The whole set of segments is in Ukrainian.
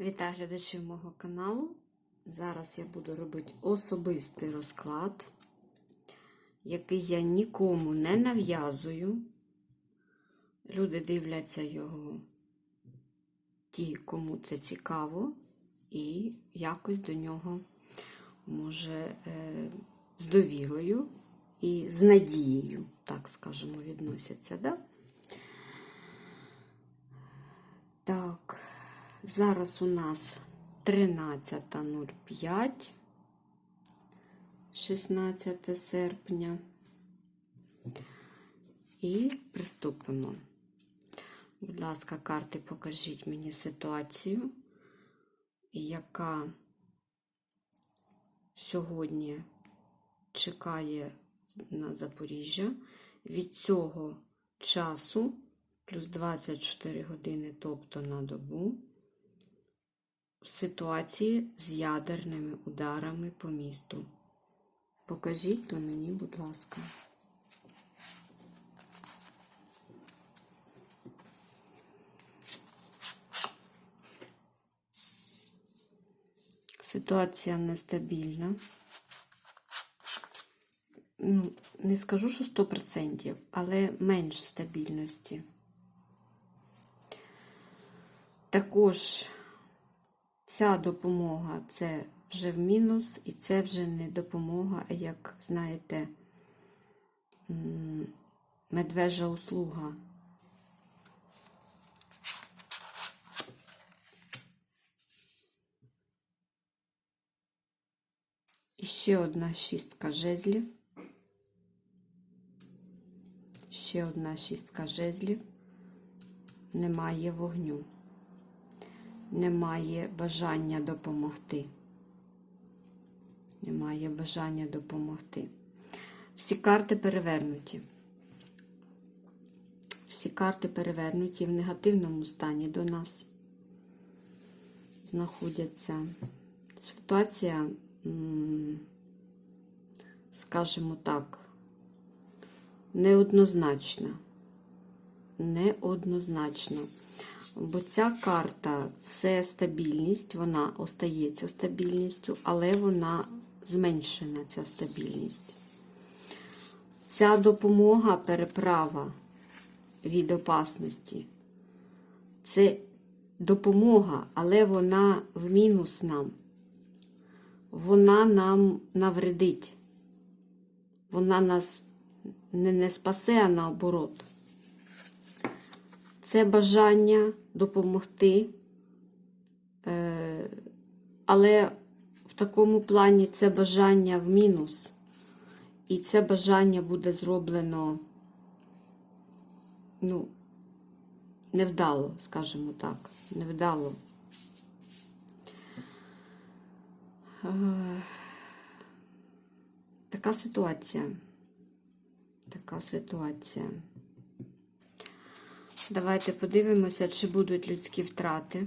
Вітаю глядачів мого каналу. Зараз я буду робити особистий розклад, який я нікому не нав'язую. Люди дивляться його ті, кому це цікаво, і якось до нього може е, з довірою і з надією, так скажемо, відносяться. Да? Так. Зараз у нас 13.05, 16 серпня. І приступимо. Будь ласка, карти, покажіть мені ситуацію, яка сьогодні чекає на Запоріжжя. Від цього часу плюс 24 години, тобто на добу ситуації з ядерними ударами по місту. Покажіть то мені, будь ласка. Ситуація нестабільна. Ну, не скажу, що 100%, але менш стабільності. Також ця допомога це вже в мінус, і це вже не допомога, а як, знаєте, медвежа услуга. І ще одна шістка жезлів. Ще одна шістка жезлів. Немає вогню немає бажання допомогти. Немає бажання допомогти. Всі карти перевернуті. Всі карти перевернуті в негативному стані до нас. Знаходяться. Ситуація, скажімо так, неоднозначна. Неоднозначна. Бо ця карта це стабільність, вона остається стабільністю, але вона зменшена, ця стабільність. Ця допомога, переправа від опасності. Це допомога, але вона в мінус нам. Вона нам навредить. Вона нас не, не спасе, а наоборот. Це бажання допомогти, е, але в такому плані це бажання в мінус. І це бажання буде зроблено, ну, невдало, скажімо так, невдало. Е, така ситуація. Така ситуація. Давайте подивимося, чи будуть людські втрати.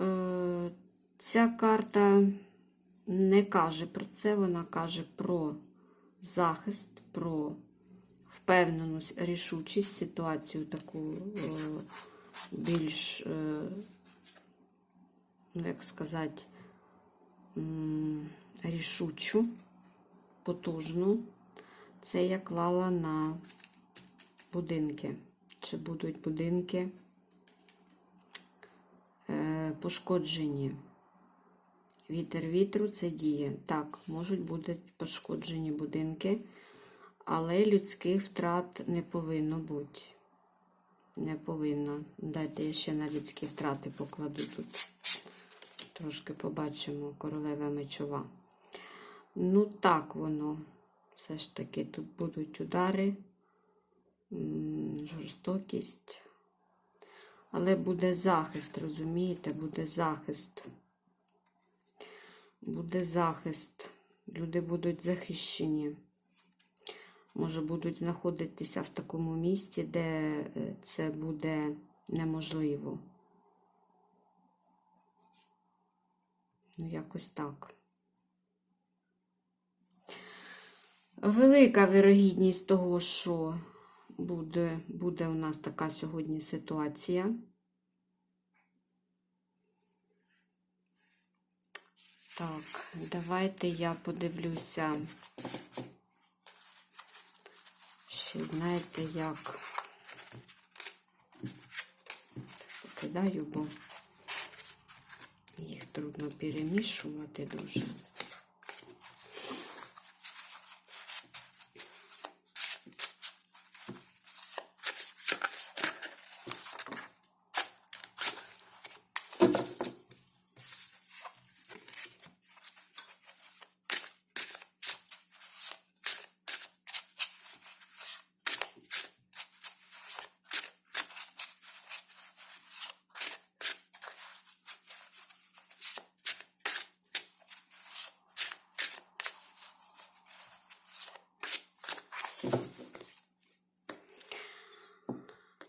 Е, ця карта не каже про це, вона каже про захист, про впевненість, рішучість, ситуацію таку е, більш, е, як сказати, рішучу потужну. Це я клала на будинки. Чи будуть будинки е, пошкоджені? Вітер вітру це діє. Так, можуть бути пошкоджені будинки, але людських втрат не повинно бути. Не повинно. Дайте я ще на людські втрати покладу тут. Трошки побачимо королева мечова. Ну, так воно. Все ж таки тут будуть удари, жорстокість. Але буде захист, розумієте, буде захист. Буде захист. Люди будуть захищені. Може, будуть знаходитися в такому місці, де е, це буде неможливо. Ну, якось так. Велика вирогідність того, що буде, буде у нас така сьогодні ситуація. Так, давайте я подивлюся. Ще знаєте, як покидаю, бо їх трудно перемішувати дуже.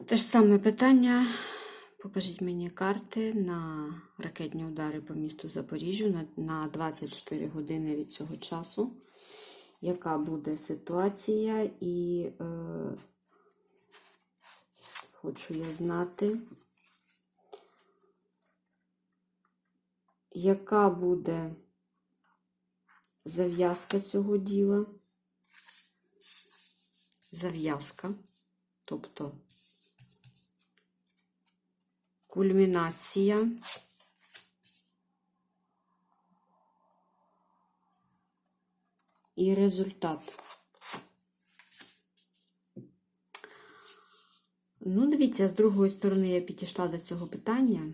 Те ж саме питання. Покажіть мені карти на ракетні удари по місту Запоріжжю на, на 24 години від цього часу. Яка буде ситуація? І е, хочу я знати, яка буде зав'язка цього діла? Зав'язка, тобто кульмінація. І результат. Ну, дивіться, з другої сторони я підійшла до цього питання.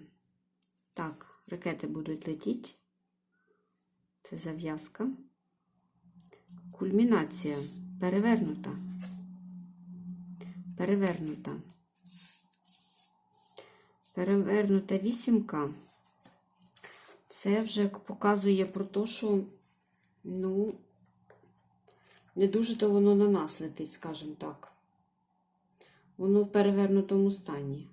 Так, ракети будуть летіти. Це зав'язка. Кульмінація перевернута. Перевернута. Перевернута вісімка. Це вже показує про те, що, ну, не дуже то воно на нас летить, скажімо так. Воно в перевернутому стані.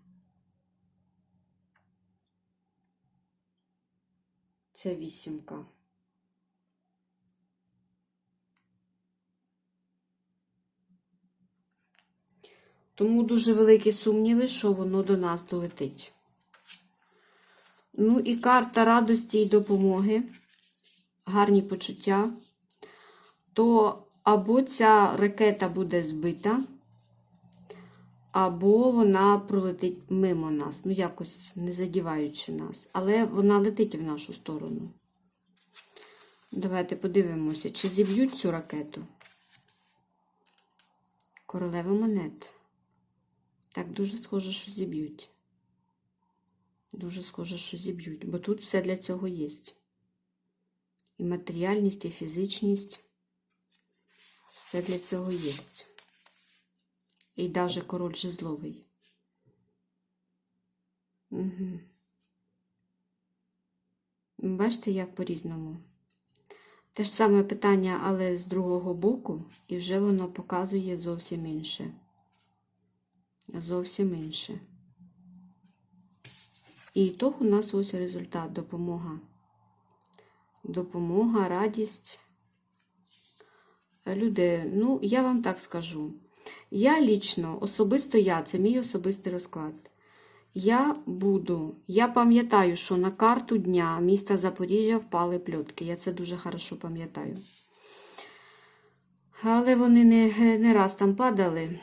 Це вісімка. Тому дуже великі сумніви, що воно до нас долетить. Ну і карта радості і допомоги, гарні почуття. То або ця ракета буде збита, або вона пролетить мимо нас, ну якось не задіваючи нас. Але вона летить в нашу сторону. Давайте подивимося, чи зіб'ють цю ракету. Королева монет. Так, дуже схоже, що зіб'ють. Дуже схоже, що зіб'ють, бо тут все для цього є. І матеріальність, і фізичність. Все для цього є. І навіть король жезловий. Угу. Бачите, як по-різному. Те ж саме питання, але з другого боку, і вже воно показує зовсім інше. Зовсім інше. І того у нас ось результат, допомога. Допомога, радість. Люди, ну, я вам так скажу. Я лічно, особисто я, це мій особистий розклад. Я буду, я пам'ятаю, що на карту дня міста Запоріжжя впали пльотки. Я це дуже хорошо пам'ятаю. Але вони не, не раз там падали.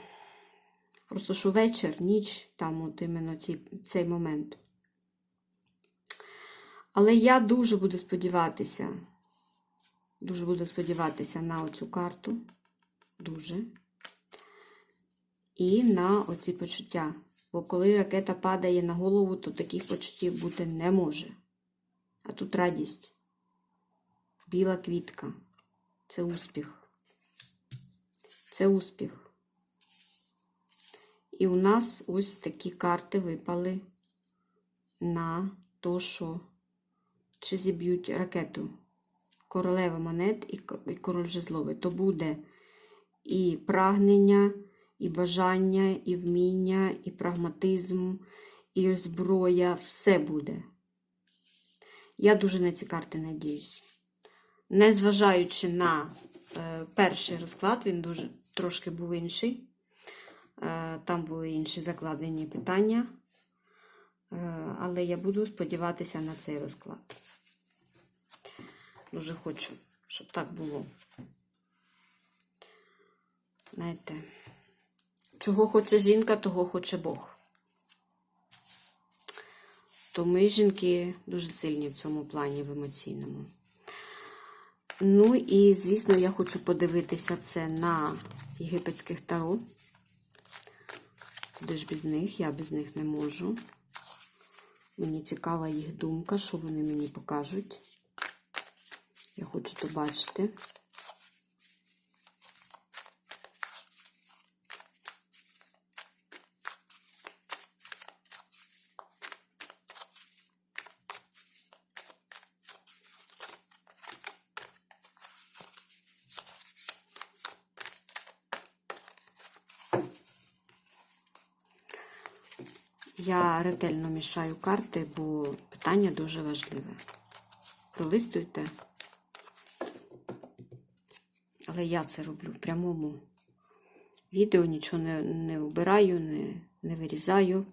Просто що вечір, ніч, там от іменно ці, цей момент. Але я дуже буду сподіватися, дуже буду сподіватися на оцю карту. Дуже. І на оці почуття. Бо коли ракета падає на голову, то таких почуттів бути не може. А тут радість. Біла квітка. Це успіх. Це успіх. І у нас ось такі карти випали на то, що чи зіб'ють ракету. Королева монет і король жезловий. То буде і прагнення, і бажання, і вміння, і прагматизм, і зброя. Все буде. Я дуже на ці карти надіюсь. Незважаючи на е, перший розклад, він дуже трошки був інший. Е, Там були інші закладені питання. Е, Але я буду сподіватися на цей розклад. Дуже хочу, щоб так було. Знаєте, чого хоче жінка, того хоче Бог. То ми, жінки, дуже сильні в цьому плані, в емоційному. Ну і, звісно, я хочу подивитися це на єгипетських таро. Куди ж без них? Я без них не можу. Мені цікава їх думка, що вони мені покажуть. Я хочу то бачити. Я ретельно мішаю карти, бо питання дуже важливе. Пролистуйте. Але я це роблю в прямому відео, нічого не, не вбираю, не, не вирізаю,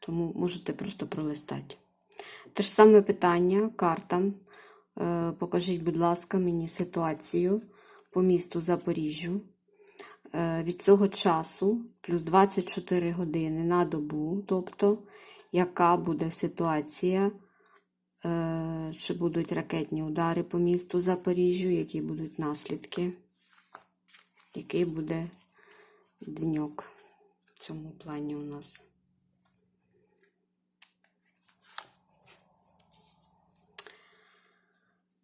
тому можете просто пролистати. Те ж саме питання картам. Е, Покажіть, будь ласка, мені ситуацію по місту Запоріжжю. Е, Від цього часу плюс 24 години на добу, тобто, яка буде ситуація, е, чи будуть ракетні удари по місту Запоріжжю, які будуть наслідки, який буде деньок в цьому плані у нас.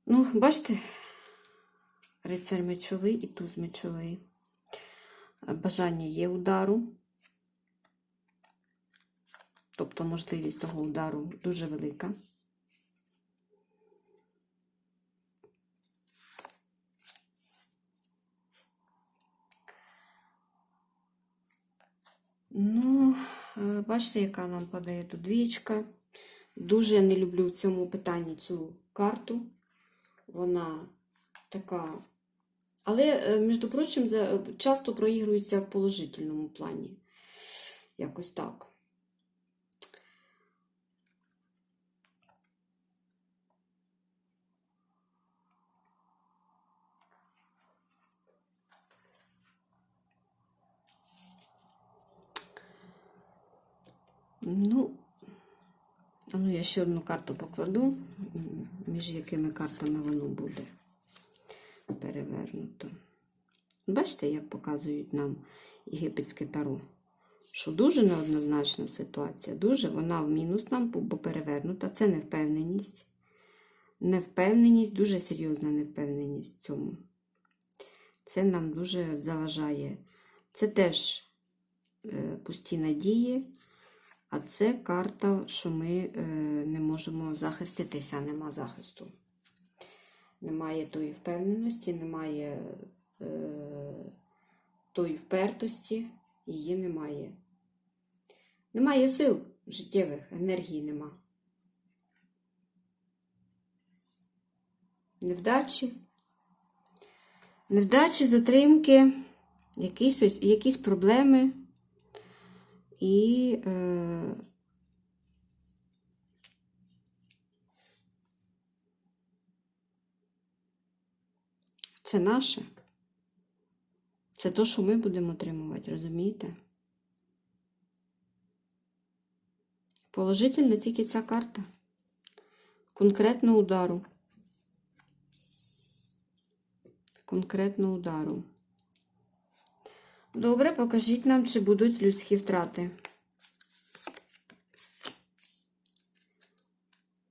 Ну, бачите, рицарь мечовий і туз мечовий. Бажання є удару. Тобто можливість того удару дуже велика. Ну, е, бачите, яка нам падає тут двічка. Дуже я не люблю в цьому питанні цю карту. Вона така. Але, е, між прочим, часто проігрується в положительному плані. Якось так. Ну, ну я ще одну карту покладу, між якими картами воно буде перевернуто. Бачите, як показують нам єгипетське таро? Що дуже неоднозначна ситуація. Дуже вона в мінус нам, бо перевернута. Це невпевненість. Невпевненість, дуже серйозна невпевненість в цьому. Це нам дуже заважає. Це теж е, пусті надії, а це карта, що ми е, не можемо захиститися, нема захисту. Немає тої впевненості, немає е, тої впертості, її немає. Немає сил життєвих, енергії нема. Невдачі. Невдачі, затримки, якісь, якісь проблеми. І е, це наше. Це то, що ми будемо отримувати, розумієте? Положительна тільки ця карта. Конкретно удару. Конкретно удару. Добре, покажіть нам, чи будуть людські втрати.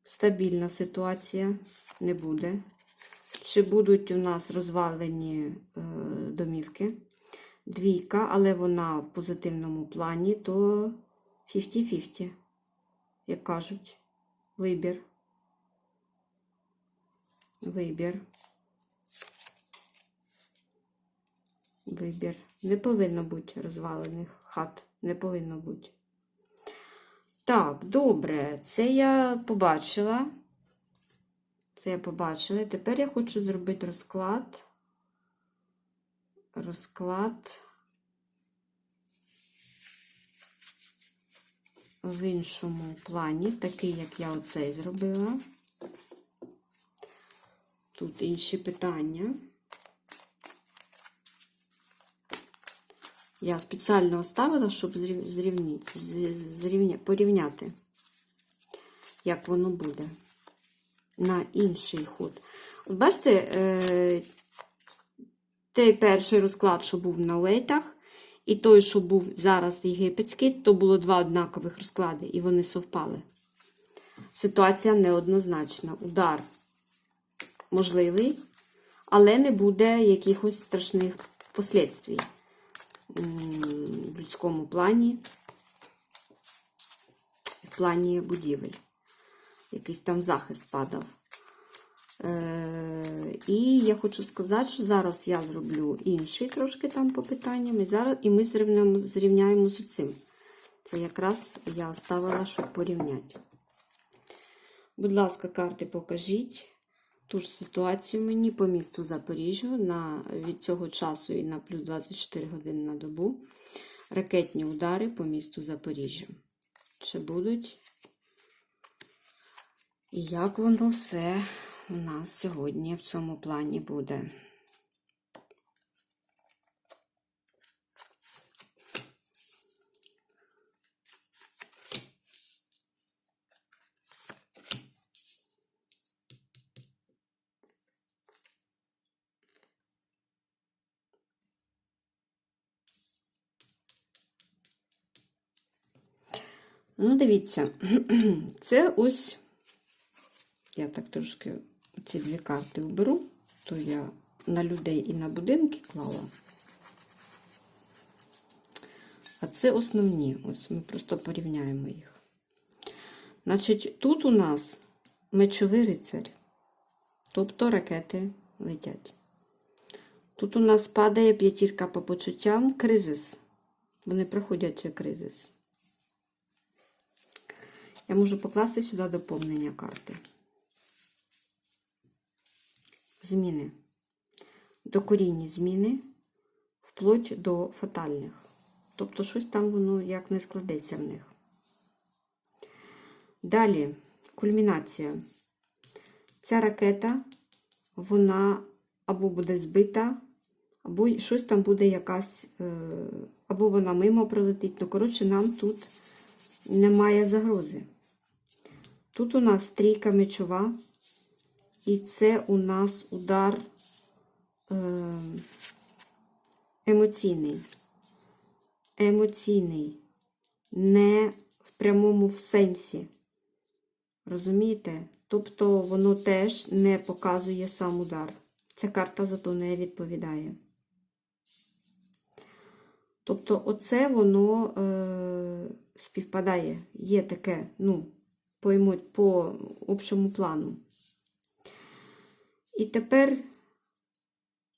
Стабільна ситуація не буде. Чи будуть у нас розвалені е, домівки? Двійка, але вона в позитивному плані, то 50-50, як кажуть. Вибір. Вибір. Вибір. Не повинно бути розвалених хат. Не повинно бути. Так, добре. Це я побачила. Це я побачила. Тепер я хочу зробити розклад. Розклад в іншому плані, такий, як я оцей зробила. Тут інші питання. Я спеціально оставила, щоб зрів- зрівнити, зрівня, порівняти, як воно буде на інший ход. От бачите, е, той перший розклад, що був на уейтах, і той, що був зараз єгипетський, то було два однакових розклади, і вони совпали. Ситуація неоднозначна. Удар можливий, але не буде якихось страшних послідствій в людському плані, в плані будівель. Якийсь там захист падав. Е, і я хочу сказати, що зараз я зроблю інший трошки там по питанням, і, зараз, і ми зрівняємо, зрівняємо з цим. Це якраз я оставила, щоб порівняти. Будь ласка, карти покажіть ту ж ситуацію мені по місту Запоріжжю на, від цього часу і на плюс 24 години на добу. Ракетні удари по місту Запоріжжя. Чи будуть? І як воно все у нас сьогодні в цьому плані буде? Ну, дивіться, це ось, я так трошки ці дві карти уберу, то я на людей і на будинки клала. А це основні. Ось ми просто порівняємо їх. Значить, тут у нас мечовий рицарь, тобто ракети летять. Тут у нас падає п'ятірка по почуттям, кризис. Вони проходять цей кризис. Я можу покласти сюди доповнення карти. Зміни. Докорінні зміни вплоть до фатальних. Тобто, щось там воно як не складеться в них. Далі кульмінація. Ця ракета, вона або буде збита, або щось там буде якась, е, або вона мимо пролетить. Ну, коротше, нам тут немає загрози. Тут у нас трійка мечова, і це у нас удар е, емоційний. Емоційний, не в прямому сенсі. Розумієте? Тобто воно теж не показує сам удар. Ця карта зато не відповідає. Тобто, оце воно е, співпадає. Є таке, ну, по, емо- по общому плану. І тепер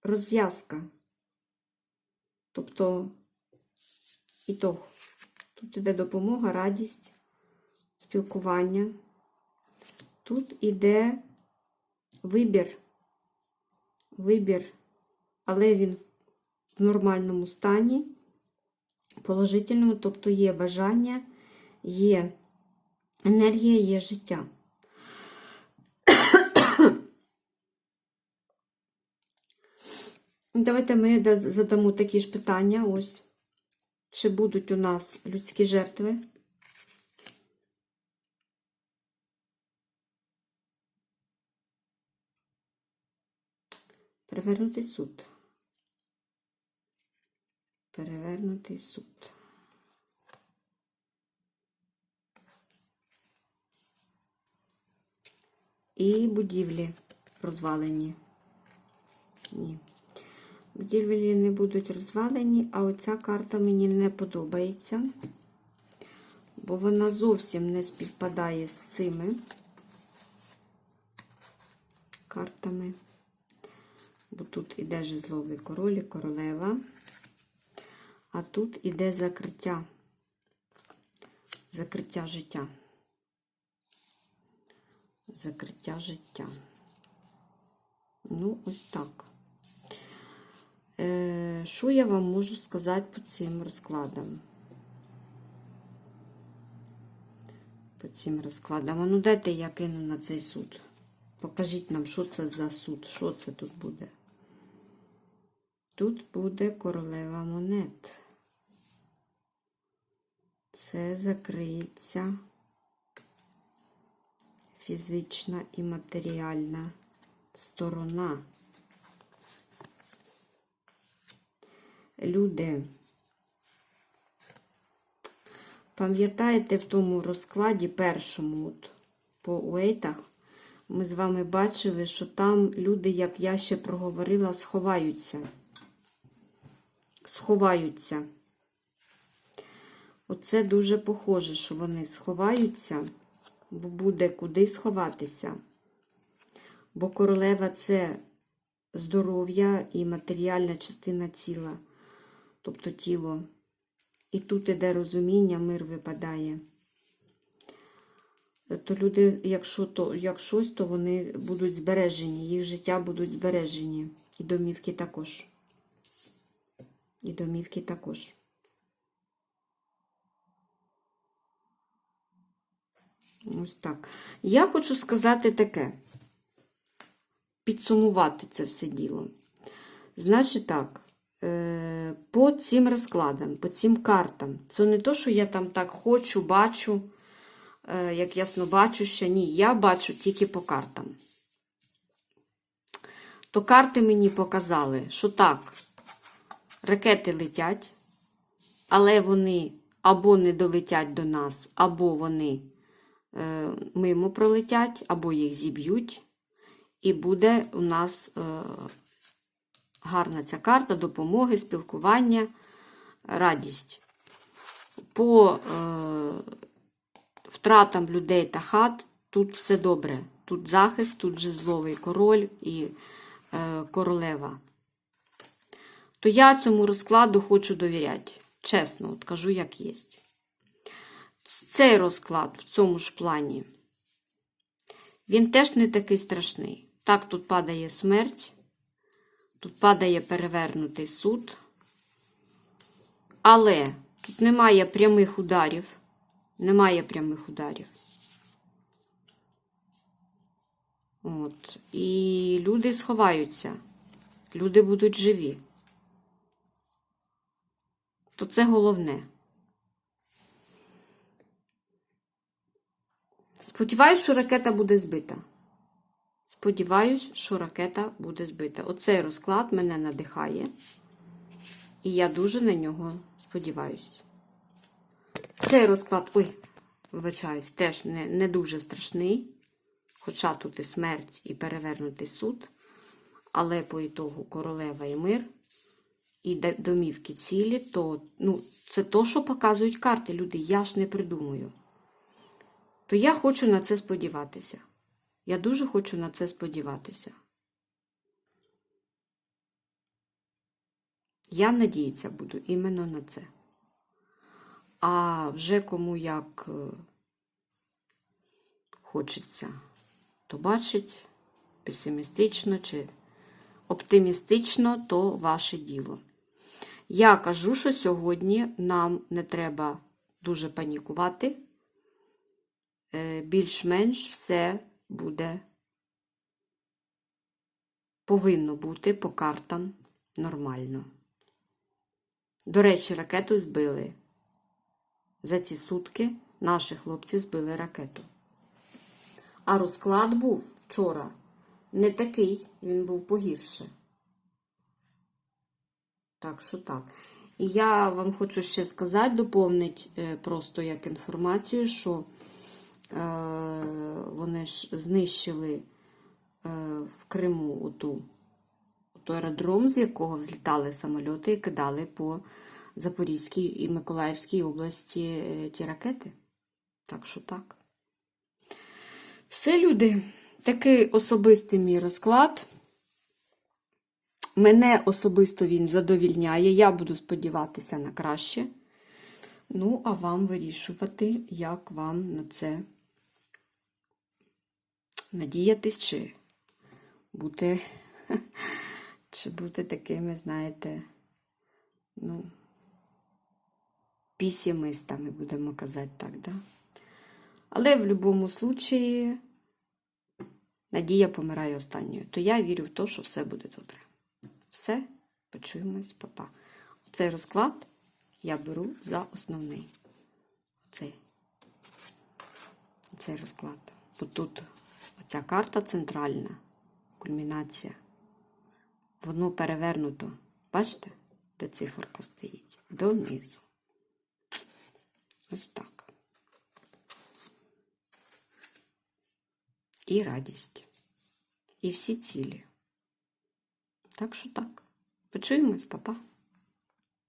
розв'язка. Тобто, ітог. Тут іде допомога, радість, спілкування. Тут іде вибір. Вибір, але він в нормальному стані, положительному, тобто є бажання, є енергія, є життя. Давайте ми задамо такі ж питання. Ось. Чи будуть у нас людські жертви? Перевернутий суд. Перевернутий суд. І будівлі розвалені. Ні. Будівлі не будуть розвалені, а оця карта мені не подобається, бо вона зовсім не співпадає з цими картами. Бо тут іде жезловий король і королева, а тут іде закриття, закриття життя. Закриття життя. Ну, ось так. Е, Що я вам можу сказати по цим розкладам? по цим розкладам. А ну дайте я кину на цей суд. Покажіть нам, що це за суд, що це тут буде. Тут буде королева монет. Це закриється фізична і матеріальна сторона. Люди. Пам'ятаєте, в тому розкладі першому от, по уейтах ми з вами бачили, що там люди, як я ще проговорила, сховаються. Сховаються. Оце дуже похоже, що вони сховаються, буде куди сховатися. Бо королева це здоров'я і матеріальна частина тіла, тобто тіло. І тут іде розуміння, мир випадає. То люди, якщо то, як щось, то вони будуть збережені, їх життя будуть збережені. І домівки також. І домівки також. Ось так. Я хочу сказати таке. Підсумувати це все діло. Значить так, е, по цим розкладам, по цим картам, це не то, що я там так хочу, бачу, е, як ясно бачу ще. Ні, я бачу тільки по картам. То карти мені показали, що так, ракети летять, але вони або не долетять до нас, або вони мимо пролетять, або їх зіб'ють. І буде у нас е, гарна ця карта допомоги, спілкування, радість. По е, втратам людей та хат тут все добре. Тут захист, тут жезловий король і е, королева. То я цьому розкладу хочу довіряти. Чесно, от кажу, як є. Цей розклад в цьому ж плані. Він теж не такий страшний. Так, тут падає смерть, тут падає перевернутий суд. Але тут немає прямих ударів. Немає прямих ударів. От. І люди сховаються. Люди будуть живі. То це головне. Сподіваюсь, що ракета буде збита. Сподіваюсь, що ракета буде збита. Оцей розклад мене надихає. І я дуже на нього сподіваюся. Цей розклад, ой, вибачаюсь, теж не, не дуже страшний. Хоча тут і смерть, і перевернутий суд. Але по ітогу королева і мир, і домівки цілі, то ну, це то, що показують карти. Люди, я ж не придумую. То я хочу на це сподіватися. Я дуже хочу на це сподіватися. Я надіятися буду іменно на це. А вже кому як е, хочеться, то бачить песимістично чи оптимістично, то ваше діло. Я кажу, що сьогодні нам не треба дуже панікувати. Е, Більш-менш все буде, повинно бути по картам нормально. До речі, ракету збили. За ці сутки наші хлопці збили ракету. А розклад був вчора не такий, він був погірше. Так що так. І я вам хочу ще сказати, доповнити просто як інформацію, що е, вони ж знищили е, в Криму оту, оту аеродром, з якого взлітали самольоти і кидали по Запорізькій і Миколаївській області е, ті ракети. Так що так. Все, люди, такий особистий мій розклад. Мене особисто він задовільняє. Я буду сподіватися на краще. Ну, а вам вирішувати, як вам на це надіятись, чи бути, чи бути такими, знаєте, ну, пісімистами, будемо казати так, да? Але в будь-якому случаї надія помирає останньою. То я вірю в те, що все буде добре. Все, почуємось, папа. Оцей розклад я беру за основний. Оцей. Оцей розклад. Бо тут оця карта центральна, кульмінація. Воно перевернуто. Бачите, де циферка стоїть? Донизу. Ось так. І радість. І всі цілі. Так що так. Почуємось, папа.